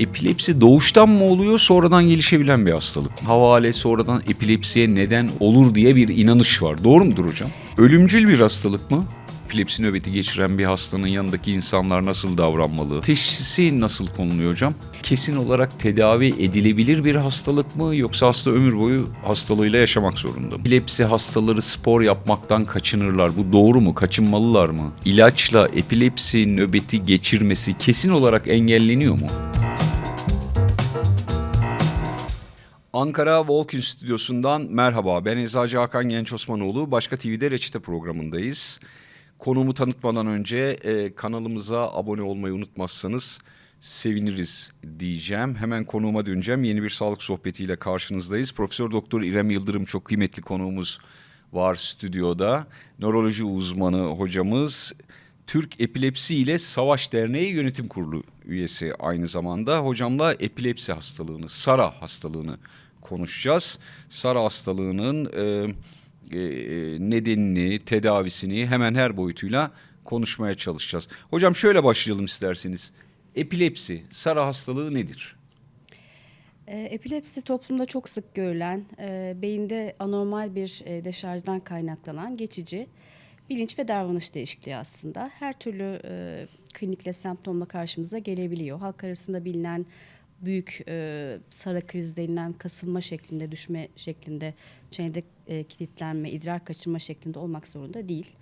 Epilepsi doğuştan mı oluyor, sonradan gelişebilen bir hastalık? Havale sonradan epilepsiye neden olur diye bir inanış var. Doğru mudur hocam? Ölümcül bir hastalık mı? Epilepsi nöbeti geçiren bir hastanın yanındaki insanlar nasıl davranmalı? Teşhisi nasıl konuluyor hocam? Kesin olarak tedavi edilebilir bir hastalık mı yoksa hasta ömür boyu hastalığıyla yaşamak zorunda mı? Epilepsi hastaları spor yapmaktan kaçınırlar. Bu doğru mu? Kaçınmalılar mı? İlaçla epilepsi nöbeti geçirmesi kesin olarak engelleniyor mu? Ankara Walk-in Stüdyosu'ndan merhaba. Ben Eczacı Hakan Genç Osmanoğlu. Başka TV'de reçete programındayız. Konumu tanıtmadan önce e, kanalımıza abone olmayı unutmazsanız seviniriz diyeceğim. Hemen konuğuma döneceğim. Yeni bir sağlık sohbetiyle karşınızdayız. Profesör Doktor İrem Yıldırım çok kıymetli konuğumuz var stüdyoda. Nöroloji uzmanı hocamız. Türk Epilepsi ile Savaş Derneği Yönetim Kurulu üyesi aynı zamanda. Hocamla epilepsi hastalığını, SARA hastalığını konuşacağız. SARA hastalığının e, e, nedenini, tedavisini hemen her boyutuyla konuşmaya çalışacağız. Hocam şöyle başlayalım isterseniz. Epilepsi, SARA hastalığı nedir? E, Epilepsi toplumda çok sık görülen, e, beyinde anormal bir e, deşarjdan kaynaklanan geçici bilinç ve davranış değişikliği aslında. Her türlü e, klinikle semptomla karşımıza gelebiliyor. Halk arasında bilinen büyük e, sara krizi denilen kasılma şeklinde, düşme şeklinde, çenede e, kilitlenme, idrar kaçırma şeklinde olmak zorunda değil.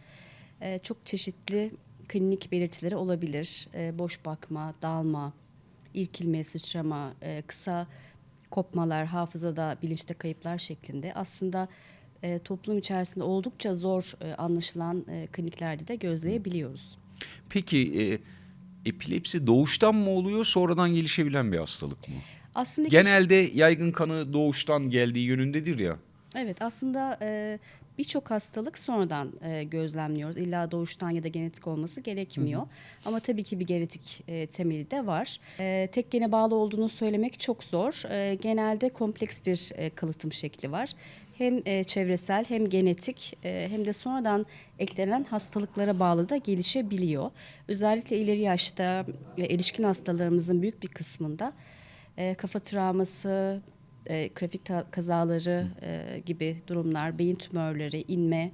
E, çok çeşitli klinik belirtileri olabilir. E, boş bakma, dalma, irkilme, sıçrama, e, kısa kopmalar, hafızada, bilinçte kayıplar şeklinde aslında e, toplum içerisinde oldukça zor e, anlaşılan e, kliniklerde de gözleyebiliyoruz. Peki e, epilepsi doğuştan mı oluyor, sonradan gelişebilen bir hastalık mı? Aslında kişi- Genelde yaygın kanı doğuştan geldiği yönündedir ya. Evet aslında e, birçok hastalık sonradan e, gözlemliyoruz. İlla doğuştan ya da genetik olması gerekmiyor. Ama tabii ki bir genetik e, temeli de var. E, tek gene bağlı olduğunu söylemek çok zor. E, genelde kompleks bir e, kalıtım şekli var. Hem e, çevresel hem genetik e, hem de sonradan eklenen hastalıklara bağlı da gelişebiliyor. Özellikle ileri yaşta e, erişkin hastalarımızın büyük bir kısmında e, kafa travması, e, trafik ta- kazaları e, gibi durumlar, beyin tümörleri, inme,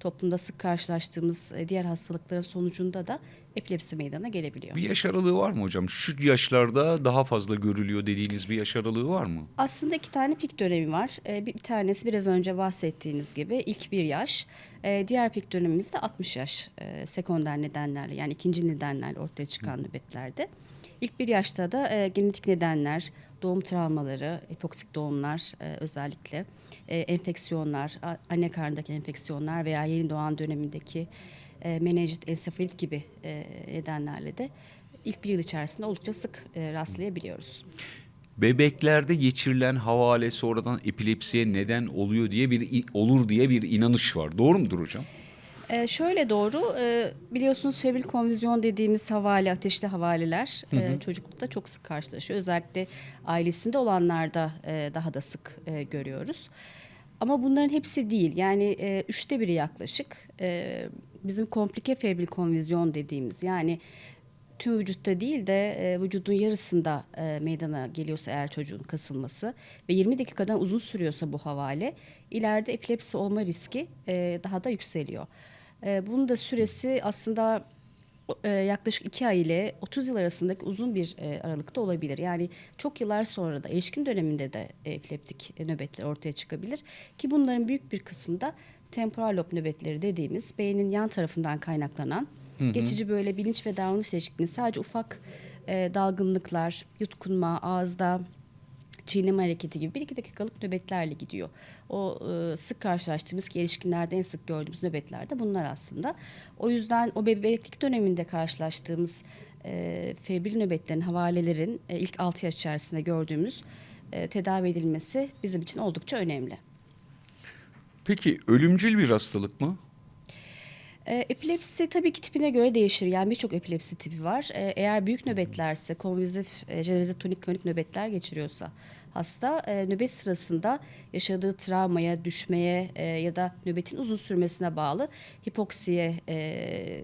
toplumda sık karşılaştığımız e, diğer hastalıkların sonucunda da epilepsi meydana gelebiliyor. Bir yaş aralığı var mı hocam? Şu yaşlarda daha fazla görülüyor dediğiniz bir yaş aralığı var mı? Aslında iki tane pik dönemi var. E, bir, tanesi biraz önce bahsettiğiniz gibi ilk bir yaş. E, diğer pik dönemimiz de 60 yaş sekonder nedenlerle yani ikinci nedenlerle ortaya çıkan nöbetlerde. İlk bir yaşta da e, genetik nedenler, doğum travmaları, hipoksik doğumlar e, özellikle, e, enfeksiyonlar, anne karnındaki enfeksiyonlar veya yeni doğan dönemindeki e, menenjit, ensefalit gibi e, nedenlerle de ilk bir yıl içerisinde oldukça sık e, rastlayabiliyoruz. Bebeklerde geçirilen havale sonradan epilepsiye neden oluyor diye bir olur diye bir inanış var. Doğru mudur hocam? Ee, şöyle doğru, e, biliyorsunuz febril konvizyon dediğimiz havale, ateşli havaleler e, çocuklukta çok sık karşılaşıyor. Özellikle ailesinde olanlarda e, daha da sık e, görüyoruz. Ama bunların hepsi değil. Yani e, üçte biri yaklaşık e, bizim komplike febril konvizyon dediğimiz yani tüm vücutta değil de e, vücudun yarısında e, meydana geliyorsa eğer çocuğun kasılması ve 20 dakikadan uzun sürüyorsa bu havale ileride epilepsi olma riski e, daha da yükseliyor. E, bunun da süresi aslında e, yaklaşık 2 ay ile 30 yıl arasındaki uzun bir e, aralıkta olabilir. Yani çok yıllar sonra da erişkin döneminde de epileptik nöbetler ortaya çıkabilir ki bunların büyük bir kısmında temporal lob nöbetleri dediğimiz beynin yan tarafından kaynaklanan geçici böyle bilinç ve davranış değişikliğini sadece ufak e, dalgınlıklar, yutkunma, ağızda çiğneme hareketi gibi bir iki dakikalık nöbetlerle gidiyor. O e, sık karşılaştığımız ki erişkinlerde en sık gördüğümüz nöbetler de bunlar aslında. O yüzden o bebeklik döneminde karşılaştığımız e, febril nöbetlerin, havalelerin e, ilk 6 yaş içerisinde gördüğümüz e, tedavi edilmesi bizim için oldukça önemli. Peki ölümcül bir hastalık mı? E, epilepsi tabii ki tipine göre değişir. Yani birçok epilepsi tipi var. E, eğer büyük nöbetlerse, konvulsif, e, jeneralize tonik kronik nöbetler geçiriyorsa hasta e, nöbet sırasında yaşadığı travmaya, düşmeye e, ya da nöbetin uzun sürmesine bağlı hipoksiye e,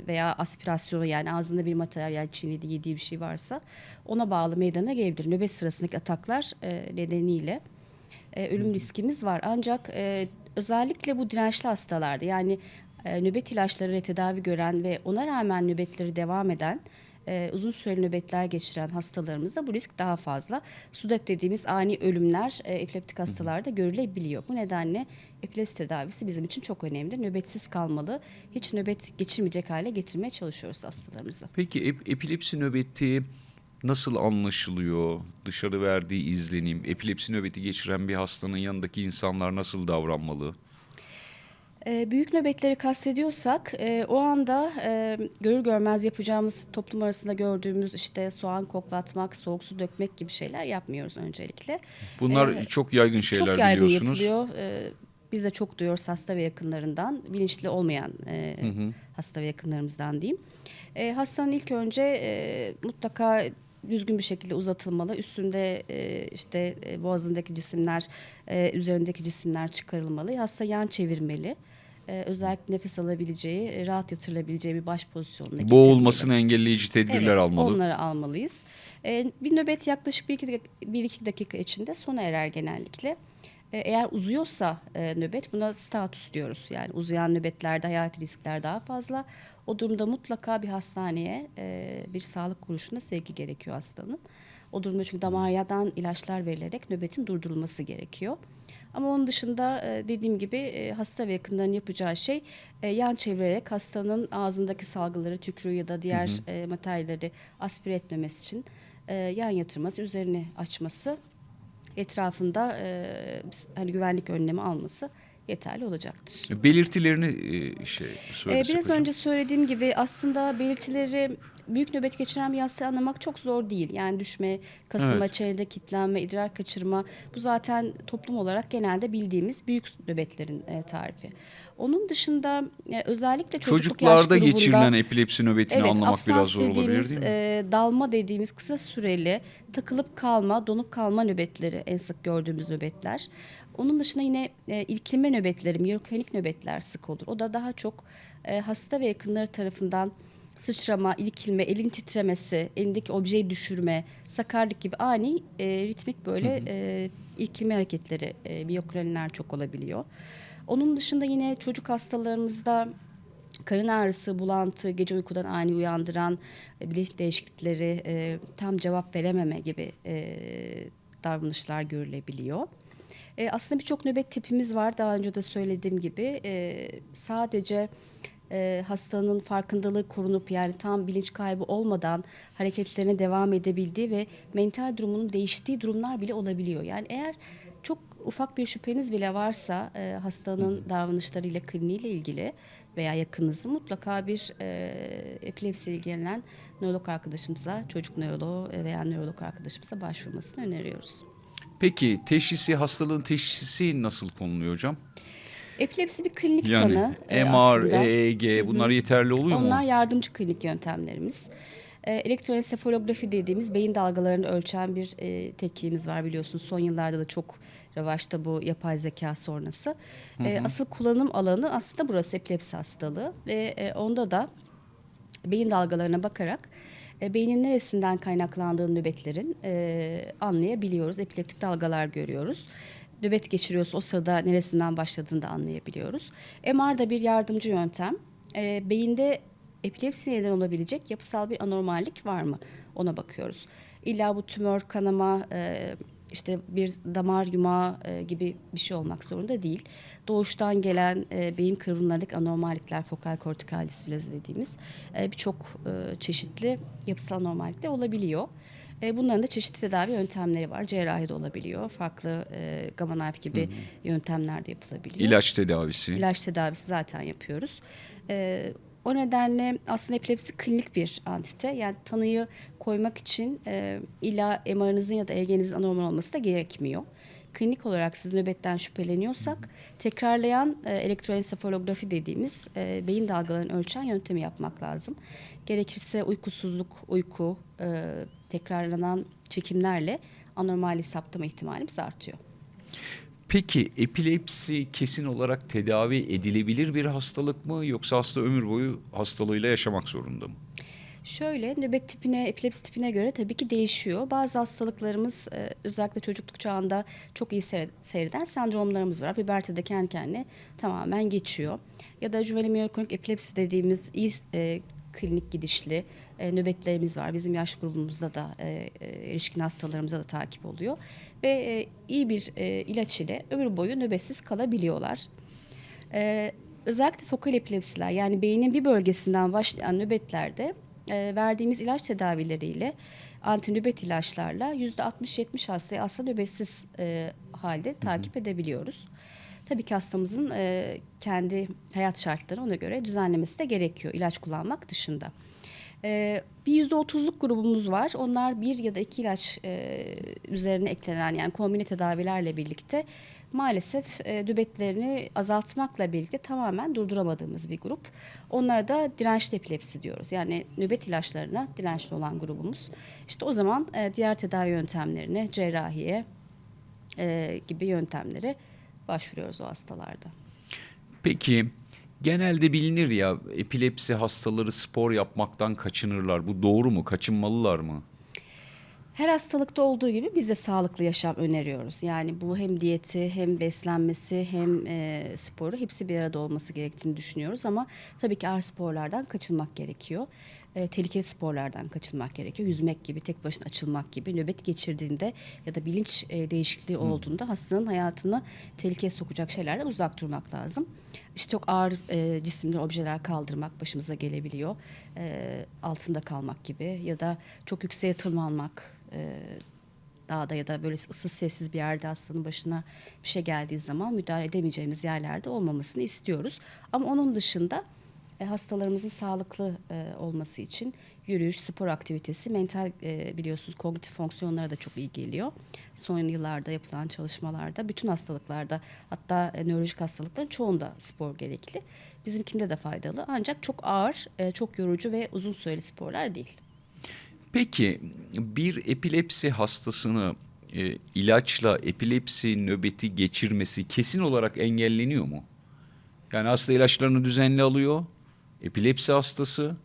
veya aspirasyona yani ağzında bir materyal çiğnediği, yediği bir şey varsa ona bağlı meydana gelebilir. Nöbet sırasındaki ataklar e, nedeniyle e, ölüm riskimiz var. Ancak e, özellikle bu dirençli hastalarda yani e, nöbet ilaçlarıyla tedavi gören ve ona rağmen nöbetleri devam eden e, uzun süreli nöbetler geçiren hastalarımızda bu risk daha fazla. SUDEP dediğimiz ani ölümler e, epileptik hastalarda görülebiliyor. Bu nedenle epilepsi tedavisi bizim için çok önemli. Nöbetsiz kalmalı. Hiç nöbet geçirmeyecek hale getirmeye çalışıyoruz hastalarımızı. Peki ep- epilepsi nöbeti nasıl anlaşılıyor? Dışarı verdiği izlenim, epilepsi nöbeti geçiren bir hastanın yanındaki insanlar nasıl davranmalı? E, büyük nöbetleri kastediyorsak e, o anda e, görür görmez yapacağımız toplum arasında gördüğümüz işte soğan koklatmak, soğuk su dökmek gibi şeyler yapmıyoruz öncelikle. Bunlar Ee, çok yaygın şeyler çok yaygın biliyorsunuz. yapılıyor. E, biz de çok duyuyoruz hasta ve yakınlarından, bilinçli olmayan e, hasta ve yakınlarımızdan diyeyim. E, hastanın ilk önce e, mutlaka düzgün bir şekilde uzatılmalı. Üstünde e, işte e, boğazındaki cisimler, e, üzerindeki cisimler çıkarılmalı. Hasta yan çevirmeli. E, özellikle nefes alabileceği, e, rahat yatırılabileceği bir baş pozisyonuna. Boğulmasını engelleyici tedbirler Evet, almalı. onları almalıyız. Ee, bir nöbet yaklaşık 1-2 dakika, bir iki dakika içinde sona erer genellikle. Ee, eğer uzuyorsa e, nöbet buna status diyoruz. Yani uzayan nöbetlerde hayati riskler daha fazla. O durumda mutlaka bir hastaneye, e, bir sağlık kuruluşuna sevki gerekiyor hastanın. O durumda çünkü damardan ilaçlar verilerek nöbetin durdurulması gerekiyor. Ama onun dışında e, dediğim gibi e, hasta ve yakınların yapacağı şey e, yan çevirerek hastanın ağzındaki salgıları, tükrüğü ya da diğer e, materyalleri aspire etmemesi için e, yan yatırması, üzerini açması, etrafında e, hani güvenlik önlemi alması yeterli olacaktır. Belirtilerini e, şey Ee, söylesek biraz hocam. önce söylediğim gibi aslında belirtileri büyük nöbet geçiren bir hastayı anlamak çok zor değil. Yani düşme, kasılma, Evet. çenede kilitlenme, idrar kaçırma bu zaten toplum olarak genelde bildiğimiz büyük nöbetlerin e, tarifi. Onun dışında e, özellikle çocukluk yaş Çocuklarda grubunda geçirilen epilepsi nöbetini Evet, anlamak biraz zor olabilir dediğimiz, değil mi? e, dalma dediğimiz kısa süreli takılıp kalma, donup kalma nöbetleri en sık gördüğümüz nöbetler. Onun dışında yine e, ilkilme nöbetleri, miyokonik nöbetler sık olur. O da daha çok e, hasta ve yakınları tarafından sıçrama, ilkilme, elin titremesi, elindeki objeyi düşürme, sakarlık gibi ani e, ritmik böyle e, ilkilme hareketleri e, miyokronler çok olabiliyor. Onun dışında yine çocuk hastalarımızda karın ağrısı, bulantı, gece uykudan ani uyandıran e, bilinç değişiklikleri, e, tam cevap verememe gibi e, davranışlar görülebiliyor. E, aslında birçok nöbet tipimiz var. Daha önce de söylediğim gibi e, sadece e, hastanın farkındalığı korunup yani tam bilinç kaybı olmadan hareketlerine devam edebildiği ve mental durumunun değiştiği durumlar bile olabiliyor. Yani eğer çok ufak bir şüpheniz bile varsa e, hastanın davranışlarıyla, kliniğiyle ilgili veya yakınınızı mutlaka bir e, epilepsi ilgilenen nörolog arkadaşımıza, çocuk nöroloğu veya nörolog arkadaşımıza başvurmasını öneriyoruz. Peki teşhisi, hastalığın teşhisi nasıl konuluyor hocam? Epilepsi bir klinik Yani tanı e, MR, aslında. EEG bunlar yeterli oluyor Onlar mu? yardımcı klinik yöntemlerimiz. E, elektroensefalografi dediğimiz beyin dalgalarını ölçen bir e, tetkikimiz var biliyorsunuz. Son yıllarda da çok revaçta bu yapay zeka sonrası. E, asıl kullanım alanı aslında burası epilepsi hastalığı ve e, onda da beyin dalgalarına bakarak e, beynin neresinden kaynaklandığı nöbetlerin e, anlayabiliyoruz. Epileptik dalgalar görüyoruz. Nöbet geçiriyorsa o sırada neresinden başladığını da anlayabiliyoruz. MR da bir yardımcı yöntem. E, beyinde epilepsi neden olabilecek yapısal bir anormallik var mı? Ona bakıyoruz. İlla bu tümör, kanama, e, işte bir damar yumağı e, gibi bir şey olmak zorunda değil. Doğuştan gelen e, beyin kıvrımlarındaki anormallikler, fokal kortikal displazi dediğimiz e, birçok e, çeşitli yapısal anormallikler olabiliyor. E, bunların da çeşitli tedavi yöntemleri var. Cerrahi de olabiliyor. Farklı e, gamma knife gibi yöntemler de yapılabiliyor. İlaç tedavisi. İlaç tedavisi zaten yapıyoruz. Ee, o nedenle aslında epilepsi klinik bir antite. Yani tanıyı koymak için e, illa MR'ınızın ya da EEG'nizin anormal olması da gerekmiyor. klinik olarak siz nöbetten şüpheleniyorsak tekrarlayan e, elektroensefalografi dediğimiz e, beyin dalgalarını ölçen yöntemi yapmak lazım. Gerekirse uykusuzluk, uyku, e, tekrarlanan çekimlerle anormal saptama ihtimalimiz artıyor. Peki epilepsi kesin olarak tedavi edilebilir bir hastalık mı yoksa hasta ömür boyu hastalığıyla yaşamak zorunda mı? Şöyle nöbet tipine, epilepsi tipine göre tabii ki değişiyor. Bazı hastalıklarımız e, özellikle çocukluk çağında çok iyi seyre- seyreden sendromlarımız var. Pubertede kendi kendine tamamen geçiyor. Ya da juveli miyokonik epilepsi dediğimiz iyi e, klinik gidişli e, nöbetlerimiz var. Bizim yaş grubumuzda da e, e, erişkin hastalarımıza da takip oluyor. Ve e, iyi bir e, ilaç ile ömür boyu nöbetsiz kalabiliyorlar. Ee, özellikle fokal epilepsiler yani beynin bir bölgesinden başlayan nöbetlerde e, verdiğimiz ilaç tedavileriyle antinöbet ilaçlarla yüzde 60-70 hastayı aslında nöbetsiz e, halde takip edebiliyoruz. Tabii ki hastamızın e, kendi hayat şartları ona göre düzenlemesi de gerekiyor ilaç kullanmak dışında. Ee, bir yüzde otuzluk grubumuz var. Onlar bir ya da iki ilaç e, üzerine eklenen yani kombine tedavilerle birlikte maalesef e, nöbetlerini azaltmakla birlikte tamamen durduramadığımız bir grup. Onlara da dirençli epilepsi diyoruz. Yani nöbet ilaçlarına dirençli olan grubumuz. İşte o zaman e, diğer tedavi yöntemlerine, cerrahiye e, gibi yöntemlere başvuruyoruz o hastalarda. Peki genelde bilinir ya epilepsi hastaları spor yapmaktan kaçınırlar. Bu doğru mu? Kaçınmalılar mı? Her hastalıkta olduğu gibi biz de sağlıklı yaşam öneriyoruz. Yani bu hem diyeti hem beslenmesi hem e, sporu hepsi bir arada olması gerektiğini düşünüyoruz. Ama tabii ki ağır sporlardan kaçınmak gerekiyor. E, tehlikeli sporlardan kaçınmak gerekiyor. Yüzmek gibi, tek başına açılmak gibi nöbet geçirdiğinde ya da bilinç e, değişikliği olduğunda hastanın hayatını tehlikeye sokacak şeylerden uzak durmak lazım. İşte çok ağır e, cisimler, objeler kaldırmak başımıza gelebiliyor. E, altında kalmak gibi ya da çok yükseğe tırmanmak, e, dağda ya da böyle ıssız sessiz bir yerde hastanın başına bir şey geldiği zaman müdahale edemeyeceğimiz yerlerde olmamasını istiyoruz. Ama onun dışında e, hastalarımızın sağlıklı e, olması için yürüyüş, spor aktivitesi, mental e, biliyorsunuz kognitif fonksiyonlara da çok iyi geliyor. Son yıllarda yapılan çalışmalarda bütün hastalıklarda hatta e, nörolojik hastalıkların çoğunda spor gerekli. Bizimkinde de faydalı ancak çok ağır, e, çok yorucu ve uzun süreli sporlar değil. Peki bir epilepsi hastasını e, ilaçla epilepsi nöbeti geçirmesi kesin olarak engelleniyor mu? Yani hasta ilaçlarını düzenli alıyor, epilepsi hastası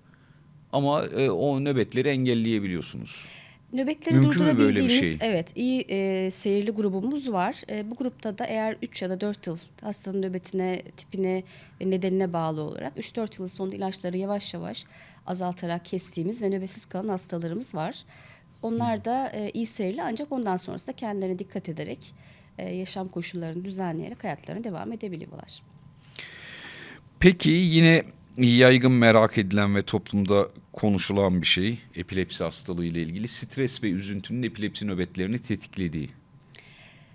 ama e, o nöbetleri engelleyebiliyorsunuz. Nöbetleri Mümkün mü böyle bir durdurabildiğimiz şey? evet iyi e, seyirli grubumuz var. E, bu grupta da eğer 3 ya da 4 yıl hastanın nöbetine, tipine ve nedenine bağlı olarak 3-4 yılın sonunda ilaçları yavaş yavaş azaltarak kestiğimiz ve nöbetsiz kalan hastalarımız var. Onlar da e, iyi seyirli ancak ondan sonrasında kendilerine dikkat ederek e, yaşam koşullarını düzenleyerek hayatlarına devam edebiliyorlar. Peki yine yaygın merak edilen ve toplumda konuşulan bir şey epilepsi hastalığı ile ilgili stres ve üzüntünün epilepsi nöbetlerini tetiklediği.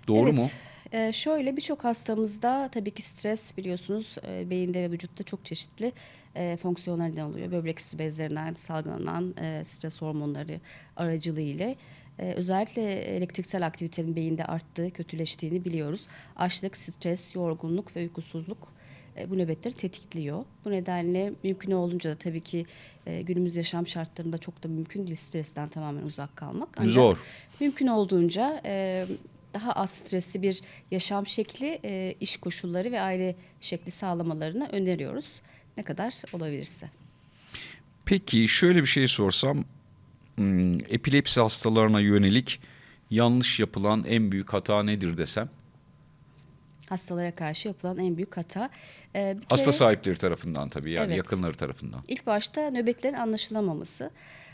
Doğru evet. mu? Ee, şöyle birçok hastamızda tabii ki stres biliyorsunuz e, beyinde ve vücutta çok çeşitli e, fonksiyonlar neden oluyor. Böbrek üstü bezlerinden salgılanan e, stres hormonları aracılığıyla e, özellikle elektriksel aktivitenin beyinde arttığı, kötüleştiğini biliyoruz. Açlık, stres, yorgunluk ve uykusuzluk bu nöbetleri tetikliyor. Bu nedenle mümkün olduğunca da tabii ki e, günümüz yaşam şartlarında çok da mümkün değil stresten tamamen uzak kalmak. Ancak Zor. Mümkün olduğunca e, daha az stresli bir yaşam şekli, e, iş koşulları ve aile şekli sağlamalarını öneriyoruz. Ne kadar olabilirse. Peki şöyle bir şey sorsam hmm, epilepsi hastalarına yönelik yanlış yapılan en büyük hata nedir desem? Hastalara karşı yapılan en büyük hata. E, bir Hasta kere- sahipleri tarafından tabii yani Evet. yakınları tarafından. İlk başta nöbetlerin anlaşılamaması.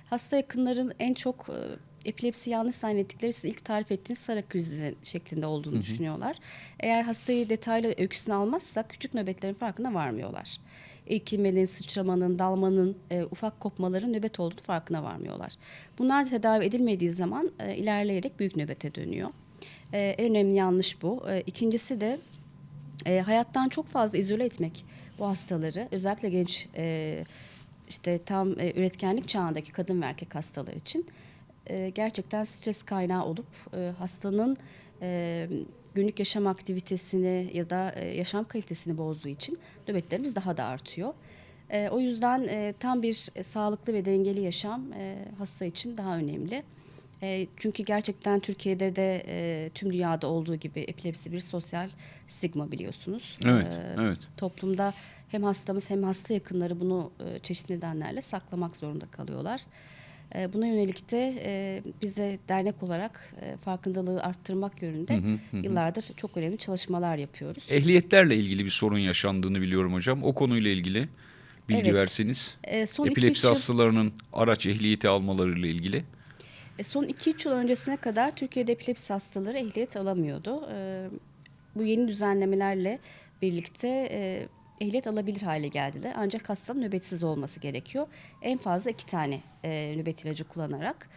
Hasta yakınların en çok e, epilepsi yanlış zannettikleri siz ilk tarif ettiğiniz Sara krizi şeklinde olduğunu düşünüyorlar. Eğer hastayı detaylı öyküsünü almazsak küçük nöbetlerin farkına varmıyorlar. İlkilmenin, sıçramanın, dalmanın, e, ufak kopmaların nöbet olduğunu farkına varmıyorlar. Bunlar da tedavi edilmediği zaman e, ilerleyerek büyük nöbete dönüyor. E, en önemli yanlış bu. E, ikincisi de e, hayattan çok fazla izole etmek bu hastaları özellikle genç e, işte tam e, üretkenlik çağındaki kadın ve erkek hastalar için e, gerçekten stres kaynağı olup e, hastanın e, günlük yaşam aktivitesini ya da e, yaşam kalitesini bozduğu için nöbetlerimiz daha da artıyor. E, o yüzden e, tam bir e, sağlıklı ve dengeli yaşam e, hasta için daha önemli. E, çünkü gerçekten Türkiye'de de e, tüm dünyada olduğu gibi epilepsi bir sosyal stigma biliyorsunuz. Evet, E, evet. Toplumda hem hastamız hem hasta yakınları bunu e, çeşitli nedenlerle saklamak zorunda kalıyorlar. E, Buna yönelik de e, biz de dernek olarak e, farkındalığı arttırmak yönünde yıllardır çok önemli çalışmalar yapıyoruz. Ehliyetlerle ilgili bir sorun yaşandığını biliyorum hocam. O konuyla ilgili bilgi Evet. verseniz. E, son Epilepsi üç yıl, hastalarının araç ehliyeti almalarıyla ilgili. E, son 2-3 yıl öncesine kadar Türkiye'de epilepsi hastaları ehliyet alamıyordu. E, Bu yeni düzenlemelerle birlikte e, ehliyet alabilir hale geldiler. Ancak hastanın nöbetsiz olması gerekiyor. En fazla iki tane e, nöbet ilacı kullanarak.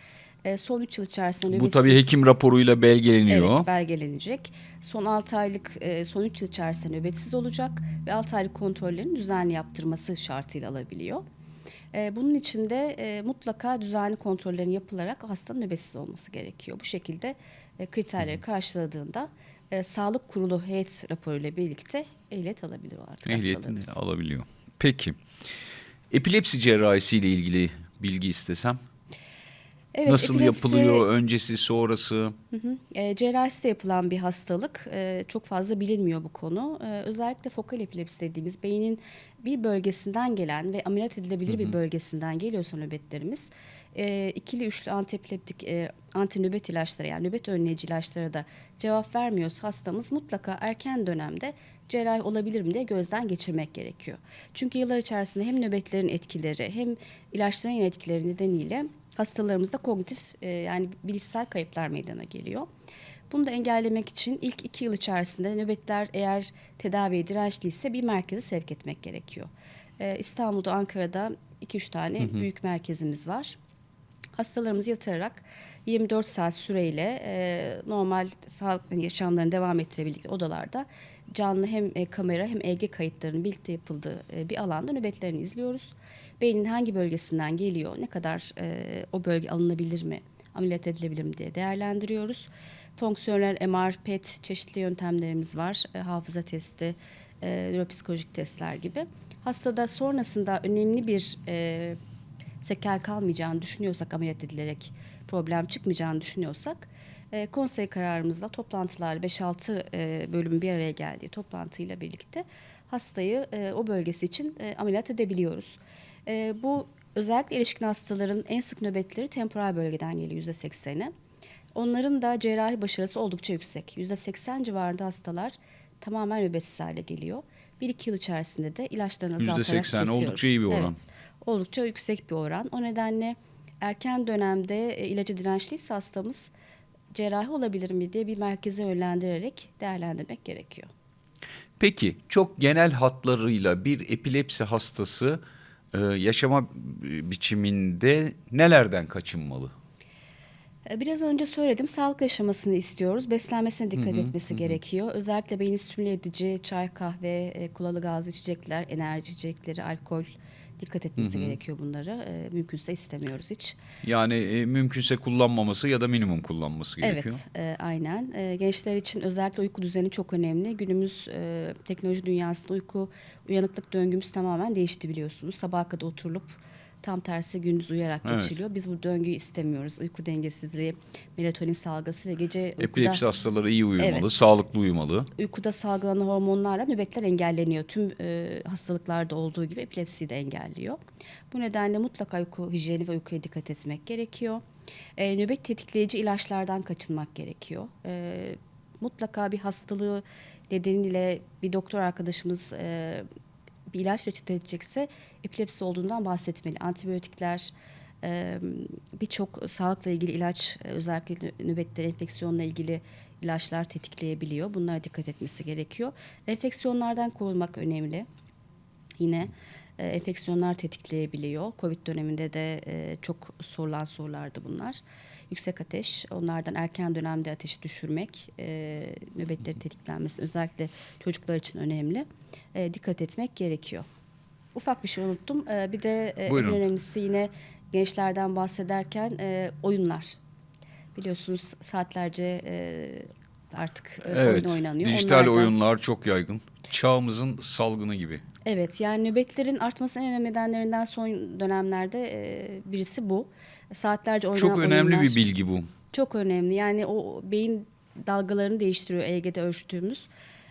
E, son 3 yıl içerisinde Bu nöbetsiz... tabii hekim raporuyla belgeleniyor. Evet belgelenecek. Son 6 aylık, e, son 3 yıl içerisinde nöbetsiz olacak ve 6 aylık kontrollerin düzenli yaptırması şartıyla alabiliyor. E, Bunun için de e, mutlaka düzenli kontrollerin yapılarak hastanın nöbetsiz olması gerekiyor. Bu şekilde e, kriterleri karşıladığında e, sağlık kurulu heyet raporuyla birlikte ehliyet alabiliyor artık Ehliyetini hastalarımız. alabiliyor. Peki. Epilepsi cerrahisiyle ilgili bilgi istesem. Evet, Nasıl epilepsi- yapılıyor? Öncesi, sonrası? Hı hı. E, cerrahisi de yapılan bir hastalık. E, çok fazla bilinmiyor bu konu. E, özellikle fokal epilepsi dediğimiz beynin bir bölgesinden gelen ve ameliyat edilebilir bir bölgesinden geliyorsa nöbetlerimiz e, ikili üçlü antiepileptik e, antinöbet ilaçlara yani nöbet önleyici ilaçlara da cevap vermiyorsa hastamız mutlaka erken dönemde cerrahi olabilir mi diye gözden geçirmek gerekiyor. Çünkü yıllar içerisinde hem nöbetlerin etkileri hem ilaçların etkileri nedeniyle hastalarımızda kognitif e, yani bilişsel kayıplar meydana geliyor. Bunu da engellemek için ilk iki yıl içerisinde nöbetler eğer tedaviye dirençliyse bir merkeze sevk etmek gerekiyor. E, İstanbul'da, Ankara'da 2-3 tane büyük merkezimiz var. Hastalarımızı yatırarak 24 saat süreyle e, normal sağlıklı yaşamlarını devam ettirebildikleri odalarda canlı hem e, kamera hem EG kayıtlarının birlikte yapıldığı e, bir alanda nöbetlerini izliyoruz. Beynin hangi bölgesinden geliyor, ne kadar e, o bölge alınabilir mi, ameliyat edilebilir mi diye değerlendiriyoruz. Fonksiyonel MR, PET çeşitli yöntemlerimiz var. Hafıza testi, e, nöropsikolojik testler gibi. Hastada sonrasında önemli bir e, sekel kalmayacağını düşünüyorsak ameliyat edilerek problem çıkmayacağını düşünüyorsak e, konsey kararımızla toplantılar 5-6 e, bölüm bir araya geldiği toplantıyla birlikte hastayı e, o bölgesi için e, ameliyat edebiliyoruz. E, bu özellikle erişkin hastaların en sık nöbetleri temporal bölgeden geliyor %80'i. Onların da cerrahi başarısı oldukça yüksek. %80 civarında hastalar tamamen nöbetsiz hale geliyor. 1-2 yıl içerisinde de ilaçlarını azaltarak %80 kesiyoruz. oldukça iyi bir oran. Evet, oldukça yüksek bir oran. O nedenle erken dönemde e, ilaca dirençliyse hastamız cerrahi olabilir mi diye bir merkeze yönlendirerek değerlendirmek gerekiyor. Peki çok genel hatlarıyla bir epilepsi hastası e, yaşama biçiminde nelerden kaçınmalı? E, Biraz önce söyledim sağlık yaşamasını istiyoruz. Beslenmesine dikkat etmesi gerekiyor. Özellikle beyni stimüle edici çay, kahve, e, kolalı gazlı içecekler, enerji içecekleri, alkol dikkat etmesi gerekiyor bunları. E, mümkünse istemiyoruz hiç. Yani e, mümkünse kullanmaması ya da minimum kullanması gerekiyor. Evet, e, aynen. E, gençler için özellikle uyku düzeni çok önemli. Günümüz e, teknoloji dünyasında uyku uyanıklık döngümüz tamamen değişti biliyorsunuz. Sabaha kadar oturulup tam tersi gündüz uyuyarak Evet. geçiriliyor. Biz bu döngüyü istemiyoruz. Uyku dengesizliği, melatonin salgısı ve gece uykuda Epilepsi hastaları iyi uyumalı, Evet. sağlıklı uyumalı. uykuda salgılanan hormonlarla nöbetler engelleniyor. Tüm e, hastalıklarda olduğu gibi epilepsiyi de engelliyor. Bu nedenle mutlaka uyku hijyeni ve uykuya dikkat etmek gerekiyor. E, nöbet tetikleyici ilaçlardan kaçınmak gerekiyor. E, mutlaka bir hastalığı nedeniyle bir doktor arkadaşımız e, bir ilaç reçete epilepsi olduğundan bahsetmeli. Antibiyotikler, birçok sağlıkla ilgili ilaç, özellikle nö- nöbetler, enfeksiyonla ilgili ilaçlar tetikleyebiliyor. Bunlara dikkat etmesi gerekiyor. Enfeksiyonlardan korunmak önemli. Yine e, enfeksiyonlar tetikleyebiliyor. Covid döneminde de e, çok sorulan sorulardı bunlar. Yüksek ateş, onlardan erken dönemde ateşi düşürmek, e, nöbetleri tetiklenmesi özellikle çocuklar için önemli. E, dikkat etmek gerekiyor. Ufak bir şey unuttum. E, bir de e, en Buyurun. önemlisi yine gençlerden bahsederken e, oyunlar. Biliyorsunuz saatlerce e, artık e, Evet. oyun oynanıyor. Dijital Onlar da- oyunlar çok yaygın. Çağımızın salgını gibi. Evet yani nöbetlerin artmasının en önemli nedenlerinden son dönemlerde e, birisi bu. Saatlerce oynanan Çok önemli oyunlar- bir bilgi bu. Çok önemli. Yani o beyin dalgalarını değiştiriyor EEG'de ölçtüğümüz.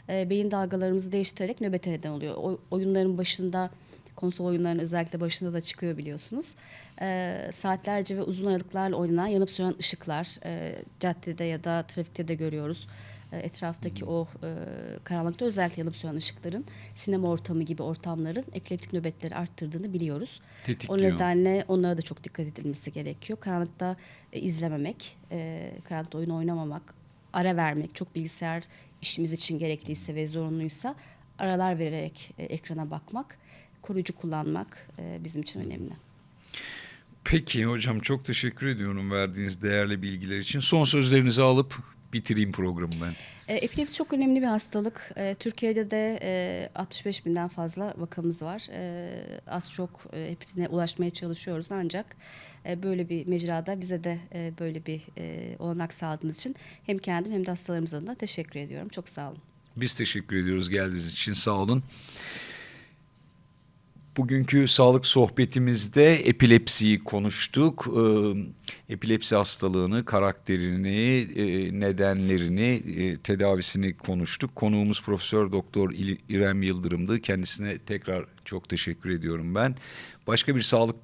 E, beyin dalgalarımızı değiştirerek nöbete neden oluyor. O, oyunların başında, konsol oyunlarının özellikle başında da çıkıyor biliyorsunuz. E, saatlerce ve uzun aralıklarla oynanan yanıp sönen ışıklar e, caddede ya da trafikte de görüyoruz. E, etraftaki o e, karanlıkta özellikle yanıp sönen ışıkların sinema ortamı gibi ortamların epileptik nöbetleri arttırdığını biliyoruz. O Tetikliyor. nedenle onlara da çok dikkat edilmesi gerekiyor. Karanlıkta e, izlememek, e, karanlıkta oyun oynamamak, ara vermek, çok bilgisayar işimiz için gerekliyse ve zorunluysa aralar vererek e, ekrana bakmak, koruyucu kullanmak e, bizim için önemli. Peki hocam çok teşekkür ediyorum verdiğiniz değerli bilgiler için. Son sözlerinizi alıp bitireyim programı ben. E, epilepsi çok önemli bir hastalık. E, Türkiye'de de e, 65 binden fazla vakamız var. E, az çok e, hepsine ulaşmaya çalışıyoruz ancak e, böyle bir mecrada bize de e, böyle bir e, olanak sağladığınız için hem kendim hem de hastalarımız adına teşekkür ediyorum. Çok sağ olun. Biz teşekkür ediyoruz geldiğiniz için sağ olun. Bugünkü sağlık sohbetimizde epilepsiyi konuştuk. Epilepsi hastalığını, karakterini, e, nedenlerini, e, tedavisini konuştuk. Konuğumuz Profesör Doktor İrem Yıldırım'dı. Kendisine tekrar çok teşekkür ediyorum ben. Başka bir sağlık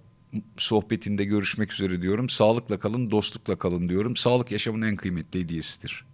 sohbetinde görüşmek üzere diyorum. Sağlıkla kalın, dostlukla kalın diyorum. Sağlık yaşamın en kıymetli hediyesidir.